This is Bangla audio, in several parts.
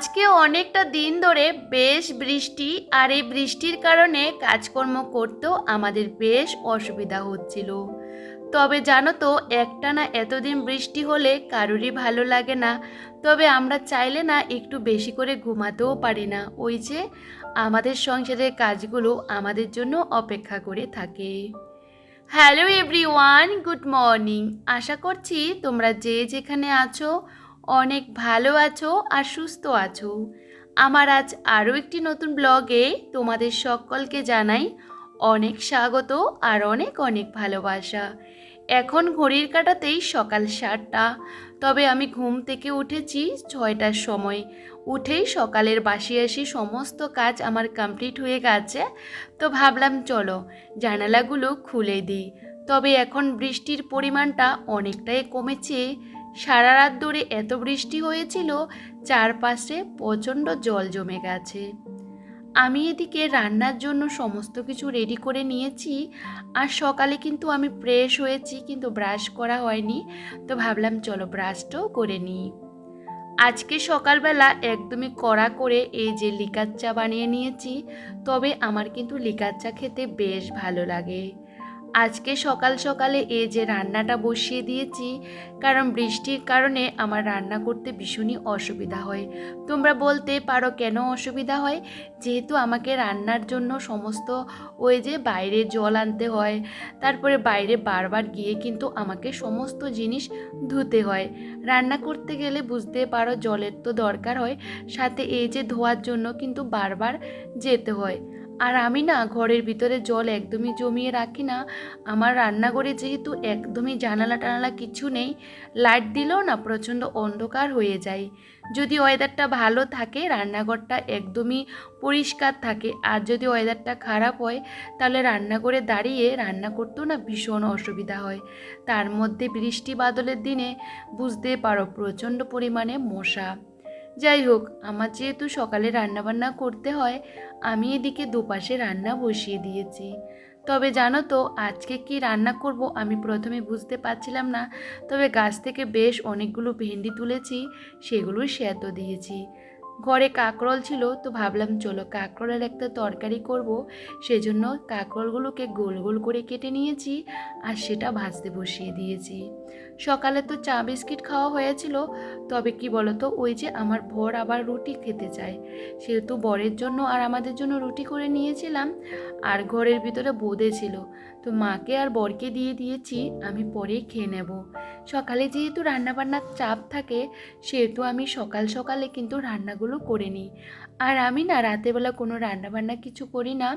আজকে অনেকটা দিন ধরে বেশ বৃষ্টি আর এই বৃষ্টির কারণে কাজকর্ম করতেও আমাদের বেশ অসুবিধা হচ্ছিল। তবে জানো তো একটানা এতদিন বৃষ্টি হলে কারোরই ভালো লাগে না। তবে আমরা চাইলে না একটু বেশি করে ঘুমাতেও পারি না। ওই যে আমাদের সংসারের কাজগুলো আমাদের জন্য অপেক্ষা করে থাকে। Hello everyone, good morning. আশা করছি তোমরা যে যেখানে আছো অনেক ভালো আছো আর সুস্থ আছো। আমার আজ আরও একটি নতুন ব্লগে তোমাদের সকলকে জানাই অনেক স্বাগত আর অনেক অনেক ভালোবাসা। এখন ঘড়ির কাটাতেই সকাল সাতটা, তবে আমি ঘুম থেকে উঠেছি ছয়টার সময়। উঠেই সকালের বাসি আসি, সমস্ত কাজ আমার কমপ্লিট হয়ে গেছে, তো ভাবলাম চলো জানালাগুলো খুলে দিই। তবে এখন বৃষ্টির পরিমাণটা অনেকটাই কমেছে সারা রাত ধরে এত বৃষ্টি হয়েছিল, চারপাশে প্রচণ্ড জল জমে গেছে। আমি এদিকে রান্নার জন্য সমস্ত কিছু রেডি করে নিয়েছি, আর সকালে কিন্তু আমি ফ্রেশ হয়েছি, কিন্তু ব্রাশ করা হয়নি, তো ভাবলাম চলো ব্রাশটাও করে নিই। আজকে সকালবেলা একদমই কড়া করে এই যে লিকার চা বানিয়ে নিয়েছি, তবে আমার কিন্তু লিকার চা খেতে বেশ ভালো লাগে। আজকে সকাল সকালে এই যে রান্নাটা বসিয়ে দিয়েছি, কারণ বৃষ্টির কারণে আমার রান্না করতে ভীষণই অসুবিধা হয়। তোমরা বলতে পারো কেন অসুবিধা হয়? যেহেতু আমাকে রান্নার জন্য সমস্ত ওই যে বাইরে জল আনতে হয়, তারপরে বাইরে বারবার গিয়ে কিন্তু আমাকে সমস্ত জিনিস ধুতে হয়। রান্না করতে গেলে বুঝতে পারো জলের তো দরকার হয়, সাথে এই যে ধোয়ার জন্য কিন্তু বারবার যেতে হয়। আর আমি না ঘরের ভিতরে জল একদমই জমিয়ে রাখি না। আমার রান্নাঘরে যেহেতু একদমই জানালা টানালা কিছু নেই লাইট দিলেও না প্রচণ্ড অন্ধকার হয়ে যায়। যদি ওয়েদারটা ভালো থাকে, রান্নাঘরটা একদমই পরিষ্কার থাকে। আর যদি ওয়েদারটা খারাপ হয়, তাহলে রান্নাঘরে দাঁড়িয়ে রান্না করতেও না ভীষণ অসুবিধা হয়। তার মধ্যে বৃষ্টি বাদলের দিনে বুঝতে পারো প্রচণ্ড পরিমাণে মশা। যাই হোক, আমার যেহেতু সকালে রান্নাবান্না করতে হয়, আমি এদিকে দুপাশে রান্না বসিয়ে দিয়েছি। তবে জানো তো, আজকে কি রান্না করব আমি প্রথমে বুঝতে পারছিলাম না। তবে গাছ থেকে বেশ অনেকগুলো ভেন্ডি তুলেছি সেগুলো সেদ্ধ দিয়েছি। ঘরে কাঁকরোল ছিল, তো ভাবলাম চলো কাঁকরোলের একটা তরকারি করব। সেজন্য কাঁকরোলগুলোকে গোল গোল করে কেটে নিয়েছি, আর সেটা ভাজতে বসিয়ে দিয়েছি। সকালে তো চা বিস্কিট খাওয়া হয়েছিল, তবে কি বলতো, ওই যে আমার বর আবার রুটি খেতে চায়। সেহেতু বরের জন্য আর আমাদের জন্য রুটি করে নিয়েছিলাম, আর ঘরের ভিতরে বোঁদে ছিল। তো মাকে আর বরকে দিয়ে দিয়েছি, আমি পরে খেয়ে নেব। সকালে যেহেতু রান্নাবান্নার চাপ থাকে, সেহেতু আমি সকাল সকালে কিন্তু রান্নাগুলো করে নিই। আর আমি না রাতেবেলা কোনো রান্নাবান্না কিছু করি না,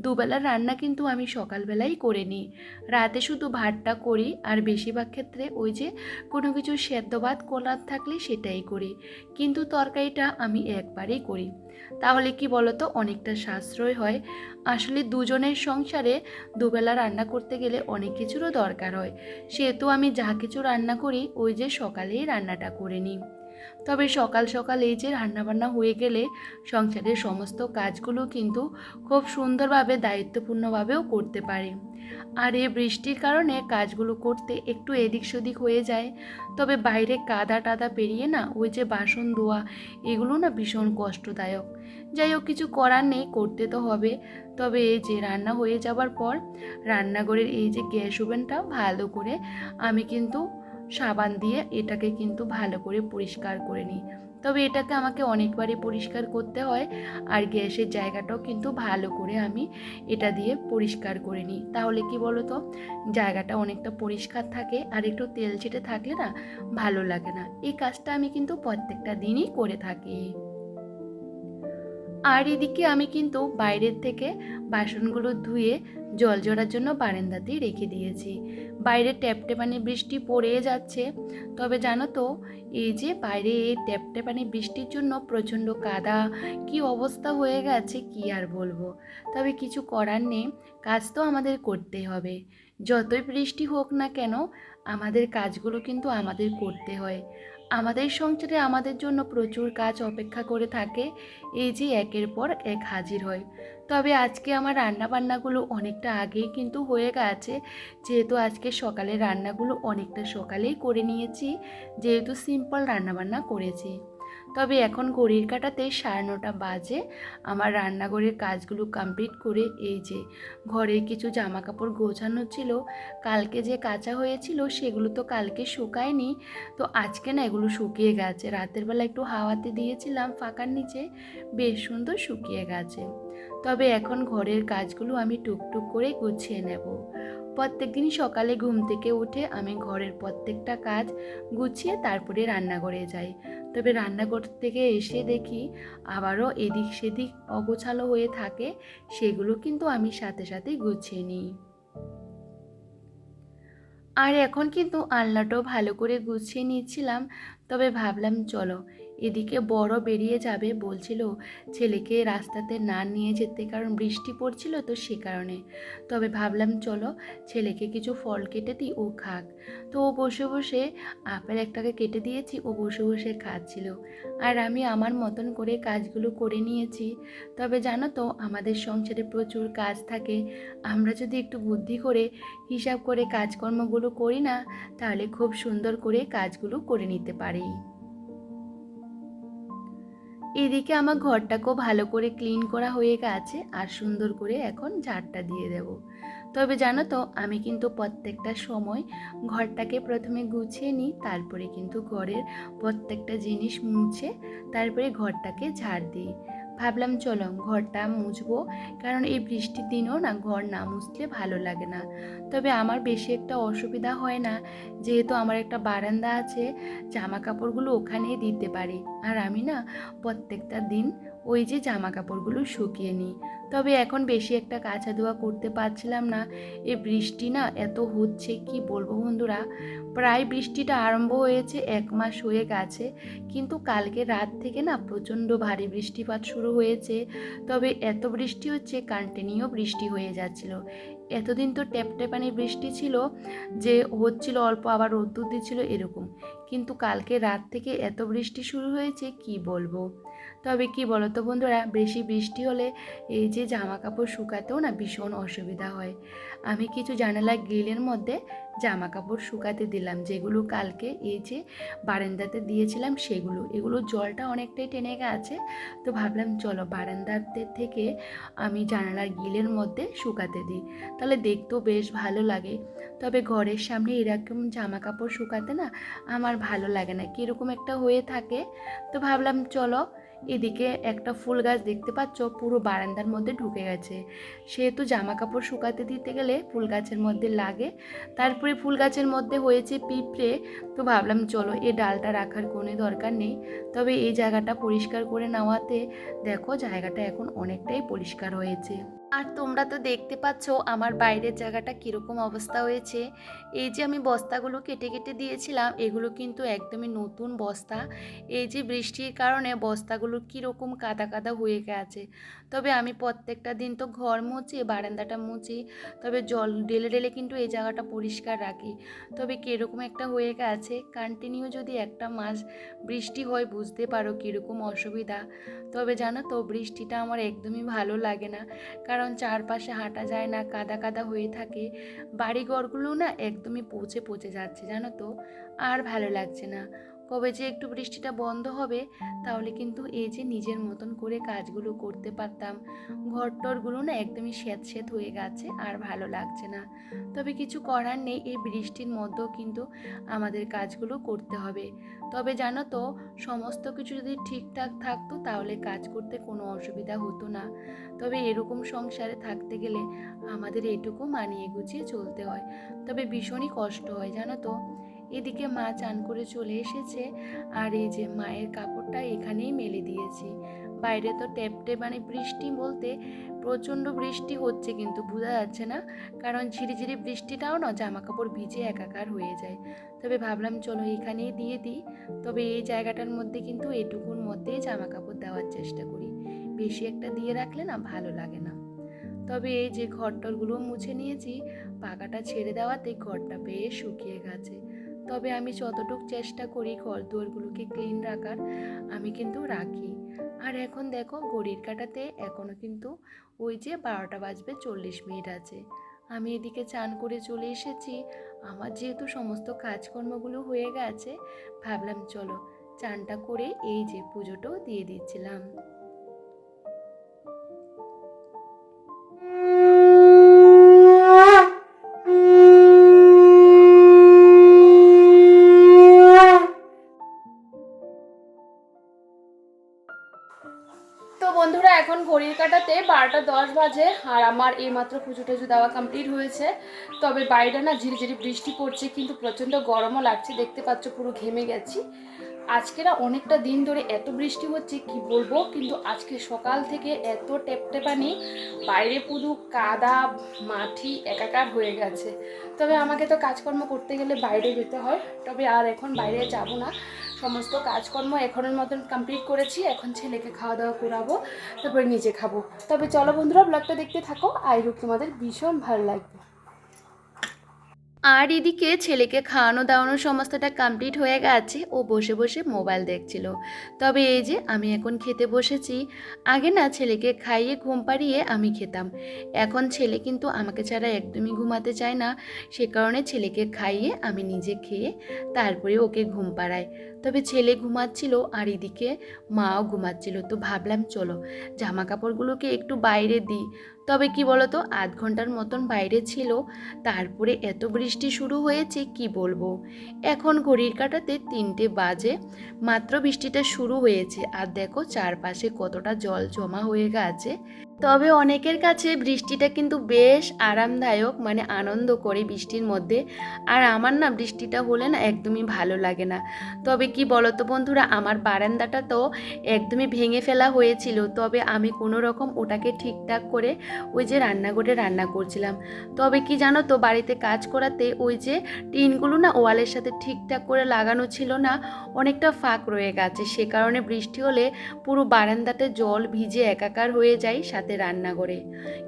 দুবেলা রান্না কিন্তু আমি সকালবেলাই করে নিই। রাতে শুধু ভাতটা করি, আর বেশিরভাগ ক্ষেত্রে ওই যে কোনো কিছু সেদ্ধ ভাত, কলার থাকলে সেটাই করি। কিন্তু তরকারিটা আমি একবারেই করি। তাহলে কি বলতো, অনেকটা সাশ্রয় হয়। আসলে দুজনের সংসারে দুবেলা রান্না করতে গেলে অনেক কিছুরও দরকার হয়। সেহেতু আমি যা কিছু রান্না করি, ওই যে সকালেই রান্নাটা করে নিই। তবে সকাল সকাল এই যে রান্নাবান্না হয়ে গেলে সংসারের সমস্ত কাজগুলো কিন্তু খুব সুন্দরভাবে, দায়িত্বপূর্ণভাবেও করতে পারে। আর এই বৃষ্টির কারণে কাজগুলো করতে একটু এদিক সেদিক হয়ে যায়। তবে বাইরে কাদা টাদা পেরিয়ে না ওই যে বাসন ধোয়া, এগুলো না ভীষণ কষ্টদায়ক। যাই হোক, কিছু করার নেই, করতে তো হবে। তবে এই যে রান্না হয়ে যাবার পর রান্নাঘরের এই যে গ্যাস ওভেনটা ভালো করে আমি কিন্তু সাবান দিয়ে এটাকে কিন্তু ভালো করে পরিষ্কার করে নিই। তবে এটাকে আমাকে অনেকবারই পরিষ্কার করতে হয় আর গ্যাসের জায়গাটাও কিন্তু ভালো করে আমি এটা দিয়ে পরিষ্কার করে নিই। তাহলে কি বলো তো জায়গাটা অনেকটা পরিষ্কার থাকে আর একটু তেল ছেটে থাকলে না ভালো লাগে না। এই কাজটা আমি কিন্তু প্রত্যেকটা দিনই করে থাকি। আর এদিকে আমি কিন্তু বাইরের থেকে বাসনগুলো ধুয়ে জল জড়ার জন্য বারান্দাতেই রেখে দিয়েছি। বাইরে ট্যাপটে পানি বৃষ্টি পড়ে যাচ্ছে। তবে জানো তো, এই যে বাইরে এই ট্যাপটে পানি বৃষ্টির জন্য প্রচণ্ড কাদা, কি অবস্থা হয়ে গেছে কি আর বলব? তবে কিছু করার নেই, কাজ তো আমাদের করতে হবে। যতই বৃষ্টি হোক না কেন, আমাদের কাজগুলো কিন্তু আমাদের করতে হয়। আমাদের সংসারে আমাদের জন্য প্রচুর কাজ অপেক্ষা করে থাকে, এই যে একের পর এক হাজির হয়। তবে আজকে আমার রান্না বান্নাগুলো অনেকটা আগেই কিন্তু হয়ে গেছে, যেহেতু আজকে সকালে রান্নাগুলো অনেকটা সকালেই করে নিয়েছি, যেহেতু সিম্পল রান্নাবান্না করেছি। তবে এখন ঘড়ির কাটাতে সাড়ে নটা বাজে। আমার রান্নাঘরের কাজগুলো কমপ্লিট করে এই যে ঘরের কিছু জামা কাপড় গোছানো ছিল, কালকে যে কাঁচা হয়েছিল সেগুলো তো কালকে শুকায়নি। তো আজকে না এগুলো শুকিয়ে গেছে। রাতের বেলা একটু হাওয়াতে দিয়েছিলাম ফাঁকার নিচে, বেশ সুন্দর শুকিয়ে গেছে। তবে এখন ঘরের কাজগুলো আমি টুকটুক করে গুছিয়ে নেব। প্রত্যেক দিন সকালে ঘুম থেকে উঠে আমি ঘরের প্রত্যেকটা কাজ গুছিয়ে তারপরে রান্নাঘরে যাই। তবে রান্নাঘর থেকে এসে দেখি আবারও এদিক সেদিক অগোছালো হয়ে থাকে, সেগুলো কিন্তু আমি সাথে সাথে গুছিয়ে নিই। আর এখন কিন্তু আলনাটাও ভালো করে গুছিয়ে নিচ্ছিলাম, তবে ভাবলাম চলো এদিকে বড় বেরিয়ে যাবে বলছিল, ছেলেকে রাস্তাতে না নিয়ে যেতে কারণ বৃষ্টি পড়ছিল তো সে কারণে। তবে ভাবলাম চলো, ছেলেকে কিছু ফল কেটে দিই, ও খাক। তো ও বসে বসে আপেল একটাকে কেটে দিয়েছি, ও বসে বসে খাচ্ছিল। আর আমি আমার মতন করে কাজগুলো করে নিয়েছি। তবে জানো তো, আমাদের সংসারে প্রচুর কাজ থাকে। আমরা যদি একটু বুদ্ধি করে হিসাব করে কাজকর্মগুলো করি না, তাহলে খুব সুন্দর করে কাজগুলো করে নিতে পারি। এদিকে আমার ঘরটাকেও ভালো করে ক্লিন করা হয়ে গেছে আর সুন্দর করে এখন ঝাড়টা দিয়ে দেব। তবে জানো তো, আমি কিন্তু প্রত্যেকটা সময় ঘরটাকে প্রথমে গুছিয়ে নিই, তারপরে কিন্তু ঘরের প্রত্যেকটা জিনিস মুছে, তারপরে ঘরটাকে ঝাড় দিই। ভাবলাম, চলো, ঘরটা মুছবো। কারণ এই বৃষ্টির দিনও না ঘর না মুছলে ভালো লাগে না। তবে আমার বেশি একটা অসুবিধা হয় না, যেহেতু আমার একটা বারান্দা আছে জামা কাপড়গুলো ওখানেই দিতে পারি। আর আমি না প্রত্যেকটা দিন ওই যে জামা কাপড়গুলো শুকিয়ে নিই। তবে এখন বেশি একটা কাঁচা ধোয়া করতে পারছিলাম না। এই বৃষ্টি না এত হচ্ছে, কি বলব বন্ধুরা? প্রায় বৃষ্টিটা আরম্ভ হয়েছে, এক মাস হয়ে গেছে। কিন্তু কালকে রাত থেকে না প্রচণ্ড ভারী বৃষ্টিপাত শুরু হয়েছে। তবে এত বৃষ্টি হচ্ছে কন্টিনিউ বৃষ্টি হয়ে যাচ্ছিল। এতদিন তো ট্যাপট্যাপানি বৃষ্টি ছিল, যে হচ্ছিল অল্প আবার রোদ্দুর দিচ্ছিল এরকম। কিন্তু কালকে রাত থেকে এত বৃষ্টি শুরু হয়েছে, কি বলব? তবে কি বলো তো বন্ধুরা, বেশি বৃষ্টি হলে এই যে জামা কাপড় শুকাতেও না ভীষণ অসুবিধা হয়। আমি কিছু জানালা গ্রিলের মধ্যে জামা কাপড় শুকাতে দিলাম, যেগুলো কালকে এই যে বারান্দাতে দিয়েছিলাম সেগুলো। এগুলো জলটা অনেকটাই টেনে গেছে, তো ভাবলাম চলো বারান্দাতে থেকে আমি জানালার গিলের মধ্যে শুকাতে দিই। তাহলে দেখতেও বেশ ভালো লাগে। তবে ঘরের সামনে এরকম জামা কাপড় শুকাতে না আমার ভালো লাগে না, কীরকম একটা হয়ে থাকে। তো ভাবলাম চলো এদিকে একটা ফুল গাছ দেখতে পাচ্ছ, পুরো বারান্দার মধ্যে ঢুকে গেছে। সেহেতু জামা কাপড় শুকাতে দিতে গেলে ফুল গাছের মধ্যে লাগে। তারপরে ফুল গাছের মধ্যে হয়েছে পিঁপড়ে। তো ভাবলাম, চলো এ ডালটা রাখার কোনো দরকার নেই। তবে এই জায়গাটা পরিষ্কার করে নেওয়াতে দেখো জায়গাটা এখন অনেকটাই পরিষ্কার হয়েছে। আর তোমরা তো দেখতে পাচ্ছ আমার বাইরের জায়গাটা কীরকম অবস্থা হয়েছে। এই যে আমি বস্তাগুলো কেটে কেটে দিয়েছিলাম, এগুলো কিন্তু একদমই নতুন বস্তা। এই যে বৃষ্টির কারণে বস্তাগুলো কীরকম কাদা কাদা হয়ে গেছে। তবে আমি প্রত্যেকটা দিন তো ঘর মুছি, বারান্দাটা মুছি, তবে জল ডেলে ডেলে কিন্তু এই জায়গাটা পরিষ্কার রাখি। তবে কীরকম একটা হয়ে গেছে কন্টিনিউ যদি একটা মাস বৃষ্টি হয়, বুঝতে পারো কীরকম অসুবিধা। তবে জানো তো, বৃষ্টিটা আমার একদমই ভালো লাগে না। কারণ চারপাশে হাঁটা যায় না, কাদা কাদা হয়ে থাকে। বাড়িঘরগুলো না একদমই পচে পচে যাচ্ছে, জানো তো? আর ভালো লাগছে না। কবে যে একটু বৃষ্টিটা বন্ধ হবে, তাহলে কিন্তু এই যে নিজের মতন করে কাজগুলো করতে পারতাম। ঘর টরগুলো না একদমই স্যাঁত স্যাঁত হয়ে গেছে, আর ভালো লাগছে না। তবে কিছু করার নেই, এই বৃষ্টির মধ্যেও কিন্তু আমাদের কাজগুলো করতে হবে। তবে জানো তো, সমস্ত কিছু যদি ঠিকঠাক থাকতো, তাহলে কাজ করতে কোনো অসুবিধা হতো না। তবে এরকম সংসারে থাকতে গেলে আমাদের এটুকু মানিয়ে গুছিয়ে চলতে হয়। তবে ভীষণই কষ্ট হয়, জানো তো। এদিকে মা চান করে চলে এসেছে, আর এই যে মায়ের কাপড়টা এখানেই মেলে দিয়েছি। বাইরে তো টেপটে মানে বৃষ্টি বলতে প্রচণ্ড বৃষ্টি হচ্ছে কিন্তু বোঝা যাচ্ছে না, কারণ ঝিরিঝিরি বৃষ্টিটাও না জামা কাপড় ভিজে একাকার হয়ে যায়। তবে ভাবলাম চলো এখানেই দিয়ে দিই, তবে এই জায়গাটার মধ্যে কিন্তু এটুকুর মধ্যেই জামা কাপড় দেওয়ার চেষ্টা করি। বেশি একটা দিয়ে রাখলে না ভালো লাগে না। তবে এই যে ঘরটরগুলো মুছে নিয়েছি, পাকাটা ছেড়ে দেওয়াতে ঘরটা বেশ শুকিয়ে গেছে। তবে আমি যতটুকু চেষ্টা করি ঘর দুয়ারগুলোকে ক্লিন রাখার, আমি কিন্তু রাখি। আর এখন দেখো ঘড়ির কাটাতে এখনও কিন্তু ওই যে বারোটা বাজবে চল্লিশ মিনিট আছে। আমি এদিকে চান করে চলে এসেছি। আমার যেহেতু সমস্ত কাজকর্মগুলো হয়ে গেছে, ভাবলাম চলো চানটা করে এই যে পুজোটাও দিয়ে দিচ্ছিলাম। কাটাতে দশ বাজে, আর আমার এই মাত্র পুজো টুজো দেওয়া কমপ্লিট হয়েছে, তবে বাইরে না ঝিরিঝিরি বৃষ্টি পড়ছে, কিন্তু প্রচণ্ড গরমও লাগছে, দেখতে পাচ্ছ পুরো ঘেমে গেছি। আজকে না অনেকটা দিন ধরে এত বৃষ্টি হচ্ছে, কি বলব, কিন্তু আজকে সকাল থেকে এত টেপটেপানি, বাইরে পুরো কাদা, মাটি একাকার হয়ে গেছে। তবে আমাকে তো কাজকর্ম করতে গেলে বাইরে যেতে হয়, তবে আর এখন বাইরে যাব না। সমস্ত কাজকর্ম এখনের মতন কমপ্লিট করেছি, এখন ছেলেকে খাওয়া দাওয়া করাবো, তারপরে নিজে খাব। তবে চলো বন্ধুরা ব্লগটা দেখতে থাকো, আই হোপ তোমাদের ভীষণ ভালো লাগবে। আর এদিকে ছেলেকে খাওয়ানো দাওয়ানো সমস্তটা কমপ্লিট হয়ে গেছে। ও বসে বসে মোবাইল দেখছিল। তবে এই যে আমি এখন খেতে বসেছি। আগে না ছেলেকে খাইয়ে ঘুম পাড়িয়ে আমি খেতাম। এখন ছেলে কিন্তু আমাকে ছাড়া একদমই ঘুমাতে চায় না। সে কারণে ছেলেকে খাইয়ে আমি নিজে খেয়ে তারপরে ওকে ঘুম পাড়াই। তবে ছেলে ঘুমাচ্ছিল আর এদিকে মাও ঘুমাচ্ছিল। তো ভাবলাম, চলো জামা কাপড়গুলোকে একটু বাইরে দিই। তবে কি বলতো, আধ ঘণ্টার মতন বাইরে ছিল। তারপরে এত বৃষ্টি শুরু হয়েছে, কি বলব? এখন ঘড়ির কাটাতে তিনটে বাজে, মাত্র বৃষ্টিটা শুরু হয়েছে। আর দেখো, চারপাশে কতটা জল জমা হয়ে গেছে। তবে অনেকের কাছে বৃষ্টিটা কিন্তু বেশ আরামদায়ক মানে আনন্দ করে বৃষ্টির মধ্যে। আর আমার না বৃষ্টিটা হলে না একদমই ভালো লাগে না। তবে কি বলতো বন্ধুরা, আমার বারান্দাটা তো একদমই ভেঙে ফেলা হয়েছিল। তবে আমি কোনো রকম ওটাকে ঠিকঠাক করে ওই যে রান্নাঘরে রান্না করছিলাম। তবে কি জানো তো, বাড়িতে কাজ করাতে ওই যে টিনগুলো না ওয়ালের সাথে ঠিকঠাক করে লাগানো ছিল না, অনেকটা ফাঁক রয়ে গেছে। সে কারণে বৃষ্টি হলে পুরো বারান্দাতে জল ভিজে একাকার হয়ে যায়, সাথে রান্নাঘরে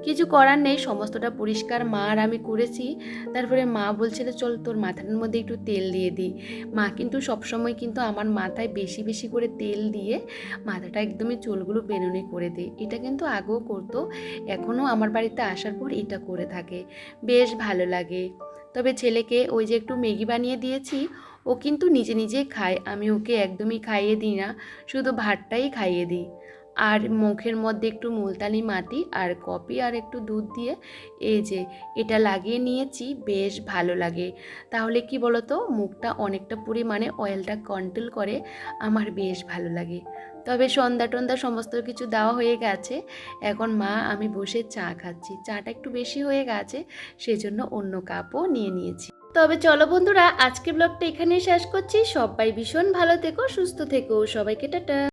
কিছু করার নেই, সমস্তটা পরিষ্কার। মা আর আমি করেছি। তারপরে মা বলছিল, চল তোর মাথার মধ্যে একটু তেল দিয়ে দিই মা কিন্তু সবসময় কিন্তু আমার মাথায় বেশি বেশি করে তেল দিয়ে মাথাটা একদমই চুলগুলো বেরোনি করে দেয়। এটা কিন্তু আগেও করতো, এখনও আমার বাড়িতে আসার পর এটা করে থাকে। বেশ ভালো লাগে। তবে ছেলেকে ওই যে একটু ম্যাগি বানিয়ে দিয়েছি, ও কিন্তু নিজে নিজেই খায়। আমি ওকে একদমই খাইয়ে দিই না, শুধু ভাতটাই খাইয়ে দিই। আর মুখের মধ্যে একটু মুলতানি মাটি আর কপি আর একটু দুধ দিয়ে এই যে এটা লাগিয়ে নিয়েছি, বেশ ভালো লাগে। তাহলে কি বলতো, মুখটা অনেকটা পরিমাণে অয়েলটা কন্ট্রোল করে আমার বেশ ভালো লাগে। তবে সন্ধ্যা টন্দা সমস্ত কিছু দেওয়া হয়ে গেছে, এখন মা আমি বসে চা খাচ্ছি। চাটা একটু বেশি হয়ে গেছে, সেজন্য অন্য কাপও নিয়ে নিয়েছি। তবে চলো বন্ধুরা আজকে ব্লগটা এখানেই শেষ করছি। সবাই ভীষণ ভালো থেকো, সুস্থ থেকো। সবাইকে টাটা।